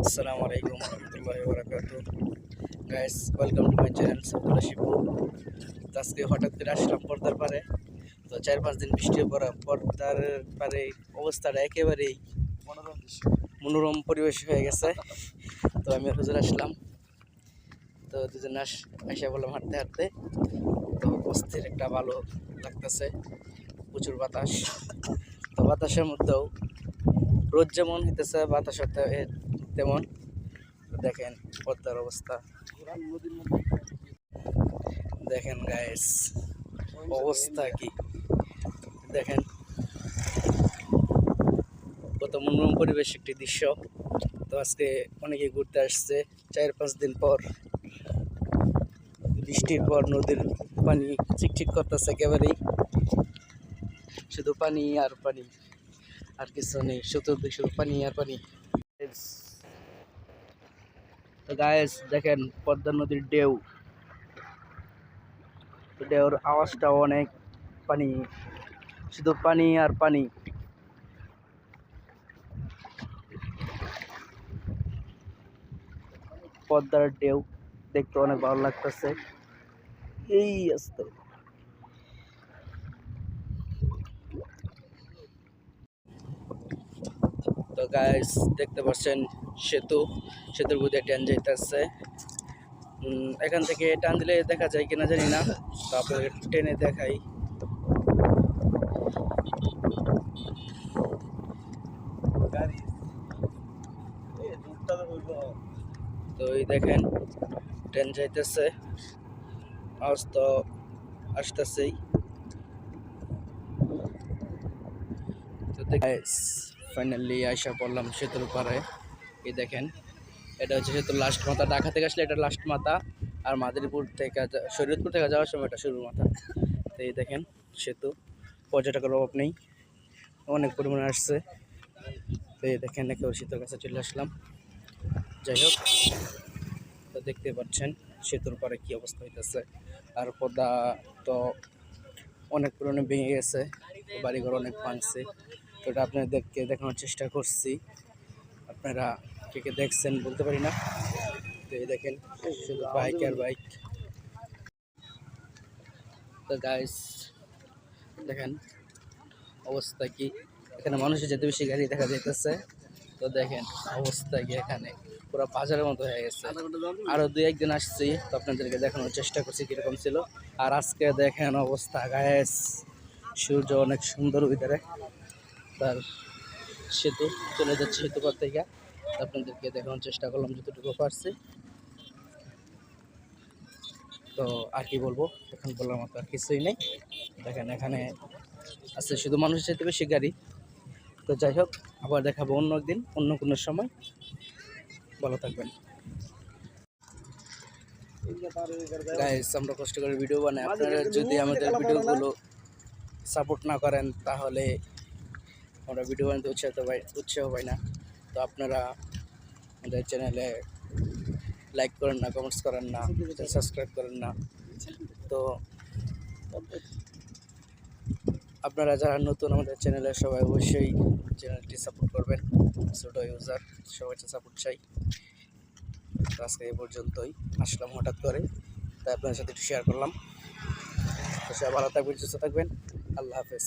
আসসালামু আলাইকুম রহমতুল্লাহ বরাকাতু guys welcome to my channel Sabulla Shibu আজকে হঠাৎ করে আসলাম পর্দার পারে। তো চার পাঁচ দিন বৃষ্টি পড়া পর্দার পারে অবস্থাটা একেবারেই মনোরম মনোরম পরিবেশ হয়ে গেছে। তো আমি হুজুর আসলাম। তো দুজন আস, এসে বললাম হাঁটতে হাঁটতে। তো অস্থির একটা ভালো লাগতেছে। প্রচুর বাতাস। তো বাতাসের মধ্যেও রোদ যেমন হইতেছে বাতাস হতে তেমন। দেখেন পদ্মার অবস্থা। দেখেন গাইস অবস্থা কি? দেখেন। কত মনোরম পরিবেশ একটি দৃশ্য। তো আজকে অনেকে ঘুরতে আসছে চার পাঁচ দিন পর। বৃষ্টির পর নদীর পানি চিকচিক করতেছে একেবারেই। শুধু পানি আর পানি, আর কিছু নেই। চতুর্দিক শুধু পানি আর পানি। তো গায়েস দেখেন পদ্মা নদীর ঢেউ। ডেউর ঢেউর আওয়াজটাও অনেক পানি, শুধু পানি আর পানি। পদ্মার ঢেউ দেখতে অনেক ভালো লাগতেছে। এই আসতে। তো গাইস দেখতে পাচ্ছেন সেতু। সেতুর বুঝে ট্রেন যাইতেছে। এখান থেকে টান দিলে দেখা যায় কিনা জানি না। তো ট্রেনে দেখাই। তো এই দেখেন ট্রেন যাইতেছে। আজ তো আসতেছেই। তো ফাইনালি আইসা পড়লাম সেতুর পারে এই দেখেন, এটা হচ্ছে সেতুর লাস্ট মাথা। ঢাকা থেকে আসলে এটা লাস্ট মাথা, আর মাদারীপুর থেকে শরীয়তপুর থেকে যাওয়ার সময় এটা শুরুর মাথা। তো এই দেখেন, সেতু। পর্যটকের অভাব নেই, অনেক পরিমাণে আসছে। তো এই দেখেন, একেবারে সেতুর কাছে চলে আসলাম। যাই হোক, তো দেখতে পাচ্ছেন, সেতুর পারে কি অবস্থা হইতেছে। আর পদ্মা তো অনেক পুরনো ভেঙে গেছে, বাড়িঘর অনেক ভাঙছে। এটা আপনাদেরকে দেখানোর চেষ্টা করছি। আপনারা কে কে দেখছেন বলতে পারি না। তো এই দেখেন, শুধু বাইক আর বাইক তো গাইস দেখেন অবস্থা কি? এখানে মানুষের যেতে বেশি গাড়ি দেখা যাইতেছে। তো দেখেন অবস্থা কি এখানে? পুরো বাজারের মতো হয়ে গেছে। আরও দুই একদিন আসছি, তো আপনাদেরকে দেখানোর চেষ্টা করছি কীরকম ছিল। আর আজকে দেখেন অবস্থা গায়েস সূর্য অনেক সুন্দর ভিতরে তার সেতু চলে যাচ্ছে সেতু পর থেকে। আপনাদেরকে দেখানোর চেষ্টা করলাম যতটুকু পারছি। তো আর কি বলব, এখন বলার মতো আর কিছুই নেই। দেখেন এখানে আছে শুধু মানুষের চাইতে বেশি গাড়ি। তো যাই হোক, আবার দেখাবো অন্য একদিন, অন্য কোনো সময়। ভালো থাকবেন। আমরা কষ্ট করে ভিডিও বানাই। আপনারা যদি আমাদের ভিডিওগুলো সাপোর্ট না করেন, তাহলে আমরা ভিডিও বানাতে উৎসাহ পাই উৎসাহ পাই না। তো আপনারা আমাদের চ্যানেলে লাইক করেন না কমেন্টস করেন না সাবস্ক্রাইব করেন না। তো আপনারা যারা নতুন আমাদের চ্যানেলে, সবাই অবশ্যই চ্যানেলটি সাপোর্ট করবেন। ছোটো ইউজার সবাই সাপোর্ট চাই। আজকে এই পর্যন্তই। আসলাম হঠাৎ করে। তাই আপনাদের সাথে একটু শেয়ার করলাম। তো সবাই ভালো থাকবেন, সুস্থ থাকবেন। আল্লাহ হাফেজ।